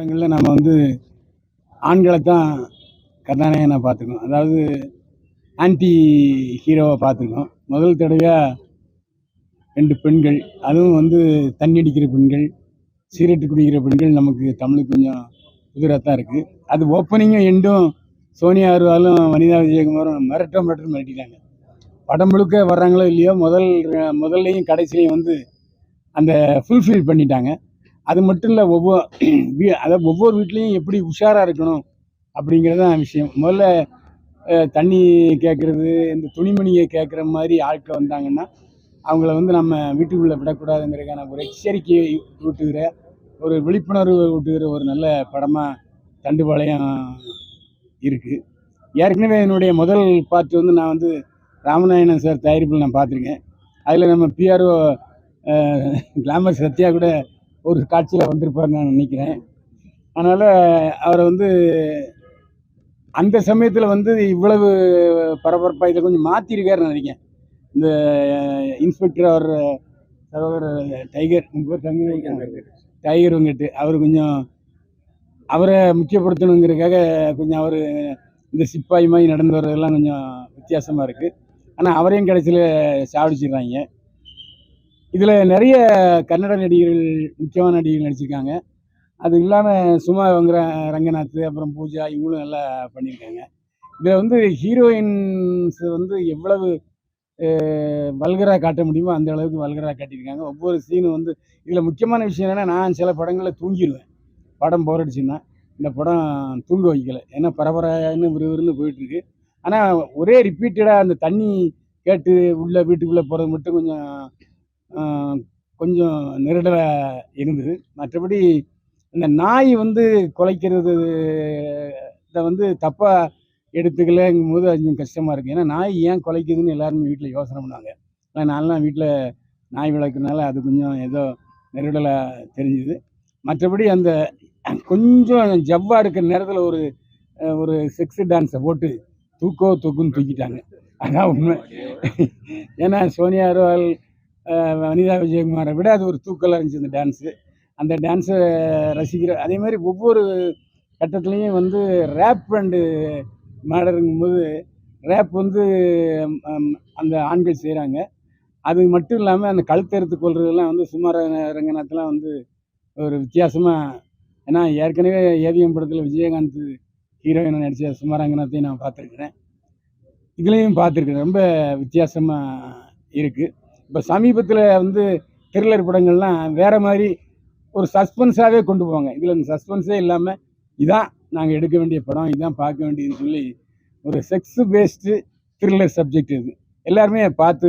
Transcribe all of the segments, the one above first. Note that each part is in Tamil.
படங்களில் நம்ம வந்து ஆண்களை தான் கதாநாயகனை பார்த்துருக்கோம். அதாவது ஆன்டி ஹீரோவை பார்த்துருக்கோம். முதல் தடவையாக ரெண்டு பெண்கள் அதுவும் வந்து தண்ணி அடிக்கிற பெண்கள் சிகரெட்டு குடிக்கிற பெண்கள் நமக்கு தமிழுக்கு கொஞ்சம் புதிராக தான் இருக்குது அது ஓப்பனிங்கும் எண்டும் சோனியா அருவாலும் வனிதா விஜயகுமாரும் மிரட்ட மிரட்டம் மிரட்டிட்டாங்க. படம் முழுக்க வர்றாங்களோ இல்லையோ முதல் முதல்லையும் கடைசிலையும் வந்து அந்த ஃபுல்ஃபில் பண்ணிட்டாங்க. அது மட்டும் இல்லை ஒவ்வொரு வீ- அதாவது ஒவ்வொரு வீட்லேயும் எப்படி உஷாராக இருக்கணும் அப்படிங்கிறது தான் விஷயம். முதல்ல தண்ணி கேட்குறது இந்த துணிமணியை கேட்குற மாதிரி ஆட்கள் வந்தாங்கன்னா அவங்கள வந்து நம்ம வீட்டுக்குள்ளே விடக்கூடாதுங்கிறதுக்கான ஒரு எச்சரிக்கையை ஊட்டுகிற ஒரு விழிப்புணர்வு ஊட்டுகிற ஒரு நல்ல படமாக தண்டுபாளையம் இருக்குது ஏற்கனவே என்னுடைய முதல் பார்ட் வந்து நான் வந்து ராமநாயணன் சார் தயாரிப்பில் நான் பார்த்துருக்கேன். அதில் நம்ம பிஆர்ஓ கிளாமர் சத்யா கூட ஒரு காட்சியில் வந்திருப்பார் நான் நினைக்கிறேன். அதனால் அவரை வந்து அந்த சமயத்தில் வந்து இவ்வளவு பரபரப்பாக இதை கொஞ்சம் மாற்றிருக்காருன்னு நினைக்கிறேன். இந்த இன்ஸ்பெக்டர் அவர் சகோதரர் டைகர் தங்கி டைகர் வெங்கட். அவர் கொஞ்சம் அவரை முக்கியப்படுத்தணுங்கிறதுக்காக கொஞ்சம் அவர் இந்த சிப்பாய் மாதிரி நடந்து வர்றதெல்லாம் கொஞ்சம் வித்தியாசமாக இருக்குது ஆனால் அவரையும் கடைசியில் சாவடிச்சிடுறாங்க. இதில் நிறைய கன்னட நடிகர்கள் முக்கியமான நடிகர்கள் நடிச்சிருக்காங்க. அது இல்லாமல் சும்மா வங்கிற ரங்கநாத் அப்புறம் பூஜா இவங்களும் நல்லா பண்ணியிருக்காங்க. இதில் வந்து ஹீரோயின்ஸ் வந்து எவ்வளவு வல்கராக காட்ட முடியுமோ அந்த அளவுக்கு வல்கராக காட்டியிருக்காங்க. ஒவ்வொரு சீனும் வந்து இதில் முக்கியமான விஷயம் என்னென்னா நான் சில படங்களில் தூங்கிடுவேன் படம் போர் அடிச்சுன்னா இந்த படம் தூங்க வைக்கல. ஏன்னா பரபரன்னு விறுவிறுன்னு போயிட்டுருக்கு. ஆனால் ஒரே ரிப்பீட்டடாக அந்த தண்ணி கேட்டு உள்ளே வீட்டுக்குள்ளே போகிறது மட்டும் கொஞ்சம் கொஞ்சம் நெருடலாக இருந்தது. மற்றபடி இந்த நாய் வந்து குலைக்கிறது இதை வந்து தப்பாக எடுத்துக்கலங்கும் போது கொஞ்சம் கஷ்டமாக இருக்குது ஏன்னா நாய் ஏன் குலைக்குதுன்னு எல்லாருமே வீட்டில் யோசனை பண்ணுவாங்க ஆனால் நான்லாம் வீட்டில் நாய் வளர்க்குறதுனால அது கொஞ்சம் ஏதோ நெருடலாக தெரிஞ்சுது. மற்றபடி அந்த கொஞ்சம் ஜவ்வாக இருக்கிற நேரத்தில் ஒரு ஒரு செக்ஸு டான்ஸை போட்டு தூக்கோ தூக்குன்னு தூக்கிட்டாங்க. அதான் உண்மை. ஏன்னா சோனியா அகர்வால் வனிதா விஜயகுமாரை விட அது ஒரு தூக்கலாக இருந்துச்சு அந்த டான்ஸு அந்த டான்ஸை ரசிக்கிற அதே மாதிரி ஒவ்வொரு கட்டத்துலேயும் வந்து ரேப் அண்டு மாடருங்கும்போது ரேப் வந்து அந்த ஆண்கள் செய்கிறாங்க அது மட்டும் இல்லாமல் அந்த கழுத்தெடுத்து கொள்றதெல்லாம் வந்து சுமார ரங்கநாத்லாம் வந்து ஒரு வித்தியாசமாக ஏன்னா ஏற்கனவே ஏவிஎம் படத்தில் விஜயகாந்த் ஹீரோயினை நடித்த சுமாரங்கநாத்தையும் நான் பார்த்துருக்குறேன். இதுலேயும் பார்த்துருக்கேன் ரொம்ப வித்தியாசமாக இருக்குது இப்போ சமீபத்தில் வந்து த்ரில்லர் படங்கள்லாம் வேறு மாதிரி ஒரு சஸ்பென்ஸாகவே கொண்டு போவாங்க. இதில் இந்த சஸ்பென்ஸே இல்லாமல் இதான் நாங்கள் எடுக்க வேண்டிய படம் இதான் பார்க்க வேண்டியதுன்னு சொல்லி ஒரு செக்ஸ் பேஸ்டு த்ரில்லர் சப்ஜெக்ட் இது. எல்லாருமே பார்த்து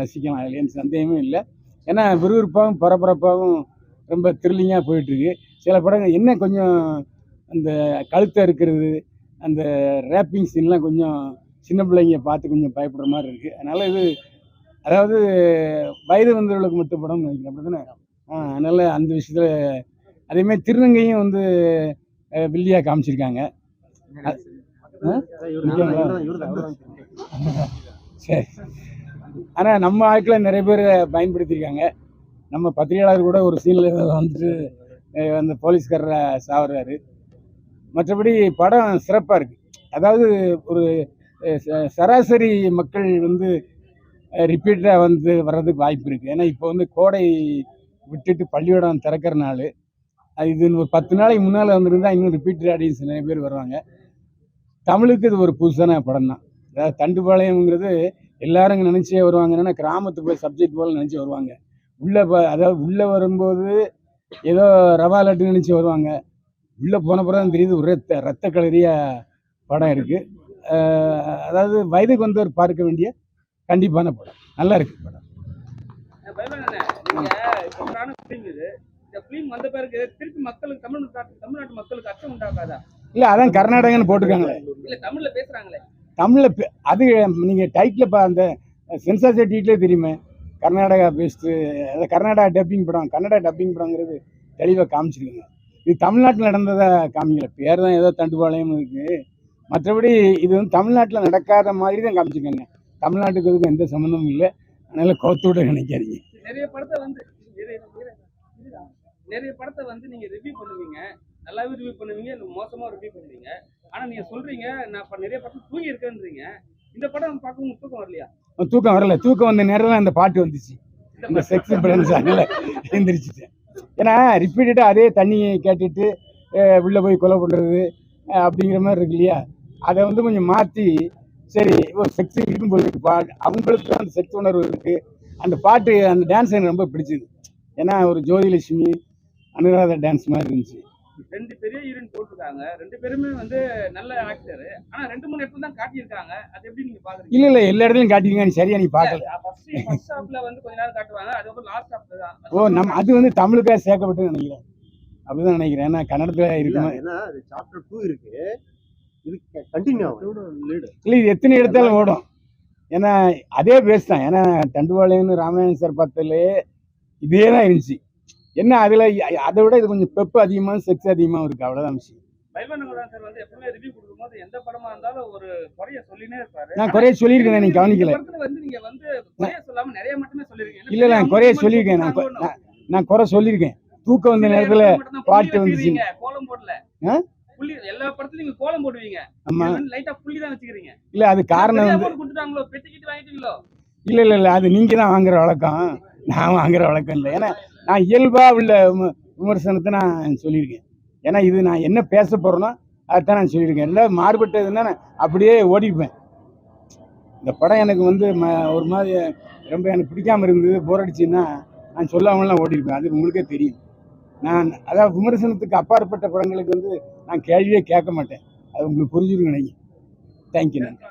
ரசிக்கலாம். அதில் எந்த சந்தேகமும் இல்லை. ஏன்னா விறுவிறுப்பாகவும் பரபரப்பாகவும் ரொம்ப த்ரில்லிங்காக போயிட்டுருக்கு. சில படங்கள் என்ன கொஞ்சம் அந்த கழுத்தை இருக்கிறது அந்த ரேப்பிங் சீன்லாம் கொஞ்சம் சின்ன பிள்ளைங்க பார்த்து கொஞ்சம் பயப்படுற மாதிரி இருக்குது அதனால் இது அதாவது வயது வந்தவர்களுக்கு மட்டும் படம் நினைக்கிறேன் அப்படி தானே ஆ அதனால் அந்த விஷயத்தில் அதேமாதிரி திருநங்கையும் வந்து அஹ், வில்லியா காமிச்சிருக்காங்க. சரி? ஆனால் நம்ம ஆட்களை நிறைய பேர் பயன்படுத்தியிருக்காங்க. நம்ம பத்திரிகையாளர் கூட ஒரு சீனில் வந்துட்டு அந்த போலீஸ்காரரை சாவுறாரு. மற்றபடி படம் சிறப்பாக இருக்குது அதாவது ஒரு சராசரி மக்கள் வந்து ரிப்பீட்டாக வந்து வர்றதுக்கு வாய்ப்பு இருக்குது ஏன்னா இப்போ வந்து கோடை விட்டுட்டு பள்ளிக்கூடம் திறக்கிற நாள் அது இது ஒரு பத்து நாளைக்கு முன்னால் வந்திருந்தா இன்னும் ரிப்பீட்டட் ஆடியன்ஸ் நிறைய பேர் வருவாங்க. தமிழுக்கு இது ஒரு புதுசான படம் தான். அதாவது தண்டுபாளையம்ங்கிறது எல்லாரும் இங்கே நினச்சே வருவாங்க. என்னன்னா கிராமத்து போய் சப்ஜெக்ட் போல் நினச்சி வருவாங்க. உள்ளே அதாவது உள்ளே வரும்போது ஏதோ ரவா லட்டு நினச்சி வருவாங்க. உள்ளே போன பிறகு தான் தெரியுது ஒரு ரத்த ரத்த கலரியாக படம் இருக்குது அதாவது வயதுக்கு வந்தவர் பார்க்க வேண்டிய கண்டிப்பான படம். நல்லா இருக்கு படம். நீங்க இல்லை அதான் கர்நாடகன்னு போட்டிருக்காங்களே. தமிழ்ல பேசுறாங்களே. தமிழில் அது நீங்கள் டைட்டில் அந்த சென்சார் டைட்டிலே தெரியுமே. கர்நாடகா பேஸ்டு அது கர்நாடகா டப்பிங் படம் கன்னடா டப்பிங் படங்கிறது தெளிவாக காமிச்சிருக்குங்க. இது தமிழ்நாட்டில் நடந்ததா காமிக்கல? பேர் தான் ஏதோ தண்டுபாளையம் இருக்குது மற்றபடி இது வந்து தமிழ்நாட்டில் நடக்காத மாதிரி தான் காமிச்சிருக்காங்க. தமிழ்நாட்டுக்கு இதுக்கும் எந்த சம்மந்தமும் இல்லை. அதனால் கோத்தோட நினைக்காதீங்க. நிறைய படத்தை வந்து. நிறைய படத்தை வந்து நீங்க ரிவ்யூ பண்ணுவீங்க. நல்லாவே ரிவ்யூ பண்ணுவீங்க மோசமா ரிவ்யூ பண்ணுவீங்க. ஆனா நீங்க சொல்றீங்க நான் இப்ப நிறைய படம் தூங்கி இருக்கேன்றீங்க இந்த படம் பார்க்க உங்களுக்கு தூக்கம் வரலையா? தூக்கம் வரல. தூக்கம் வந்த நேரம் அந்த பாட்டு வந்துச்சு. இந்த செக்ஸ் பிரெண்ட்ஸ் அதில் எந்திரிச்சிட்டேன். ஏன்னா ரிப்பீட்டடாக அதே தண்ணியை கேட்டுட்டு உள்ள போய் கொலை பண்ணுறது அப்படிங்கிற மாதிரி இருக்கு இல்லையா? அதை வந்து கொஞ்சம் மாற்றி சரி ஒரு செக்ஸ் இருக்கும் போது பா அவங்களுக்கு அந்த செக்ஸ் உணர்வு இருக்குது அந்த பாட்டு அந்த டான்ஸ் எனக்கு ரொம்ப பிடிச்சது. ஏன்னா ஒரு ஜோதிலட்சுமி அனுராதா டான்ஸ் மாதிரி இருந்துச்சு. ரெண்டு பெரிய ஹீரோயின் போட்டிருக்காங்க. ரெண்டு பேருமே வந்து நல்ல ஆக்டர் ஆனா ரெண்டு மூணு இடத்துல தான் காட்டியிருக்காங்க. அது எப்படி நீங்க பாக்குறீங்க? இல்லை இல்லை எல்லா இடத்துலையும் காட்டிருங்க நீ சரியா நீ பார்க்கல ஃபர்ஸ்ட் ஃபர்ஸ்ட் ஹாஃப்ல வந்து கொஞ்ச நேரம் காட்டுவாங்க. அதுக்கப்புறம் லாஸ்ட் ஹாஃப்ல தான். ஓ நம்ம அது வந்து தமிழுக்காக சேர்க்கப்பட்டுன்னு நினைக்கிறேன். அப்படிதான் நினைக்கிறேன். ஏன்னா கன்னடத்தில் இல்ல இருக்குமா ஏன்னா சாப்டர் டூ இருக்கு. இது கண்டினியூ ஆகும். இல்லை இது எத்தனை இடத்தாலும் ஓடும். ஏன்னா அதே பேஸ் தான். ஏன்னா தண்டுவாளையம்னு ராமநாதன் சார் பார்த்ததுலே இதே தான் இருந்துச்சு. என்ன அதில் அதை விட இது கொஞ்சம் பெப்பு அதிகமாக செக்ஸ் அதிகமாக இருக்குது அவ்வளோதான் விஷயம். பைல்வானகரன் சார் வந்து எப்பவுமே ரிவ்யூ கொடுக்கும்போது எந்த படமா இருந்தாலும் ஒரு குறைய சொல்லினே இருப்பாரு. நான் குறைய சொல்லியிருக்கேன் கவனிக்கல. நீங்க வந்து குறைய சொல்லாம நிறைய மட்டுமே சொல்லிருக்கீங்க இல்லை நான் குறைய சொல்லியிருக்கேன். நான் நான் குறை சொல்லியிருக்கேன். தூக்கம் வந்த நேரத்தில் பாட்டு வந்துச்சு. புள்ளி எல்லா படத்துலயும் நீங்க கோலம் போடுவீங்க. ஆமாம் லைட்டா புள்ளி தான் வச்சுக்கிறீங்க. இல்லை அது காரணம் வந்து கொடுத்துட்டாங்களோ பெட்டி கிட்டு வாங்கிட்டீங்களோ இல்லை இல்லை இல்லை அது நீங்கள் தான் வாங்குற வழக்கம். நான் வாங்குற வழக்கம் இல்லை. ஏன்னா நான் இயல்பாக உள்ள விம- விமர்சனத்தை நான் சொல்லியிருக்கேன். ஏன்னா இது நான் என்ன பேச போகிறேனோ அதைத்தான் நான் சொல்லியிருக்கேன். இல்லை மாறுபட்டதுன்னா நான் அப்படியே ஓடிப்பேன். இந்த படம் எனக்கு வந்து ம ஒரு மாதிரி ரொம்ப எனக்கு பிடிக்காம இருந்தது போர் அடிச்சுன்னா நான் சொல்லாமலாம் ஓடிருப்பேன். அது உங்களுக்கே தெரியும். நான் அதாவது விமர்சனத்துக்கு அப்பாற்பட்ட படங்களுக்கு வந்து நான் கேள்வியே கேட்க மாட்டேன். அது உங்களுக்கு புரிஞ்சுருங்க நீங்கள் தேங்க்யூ நன்றி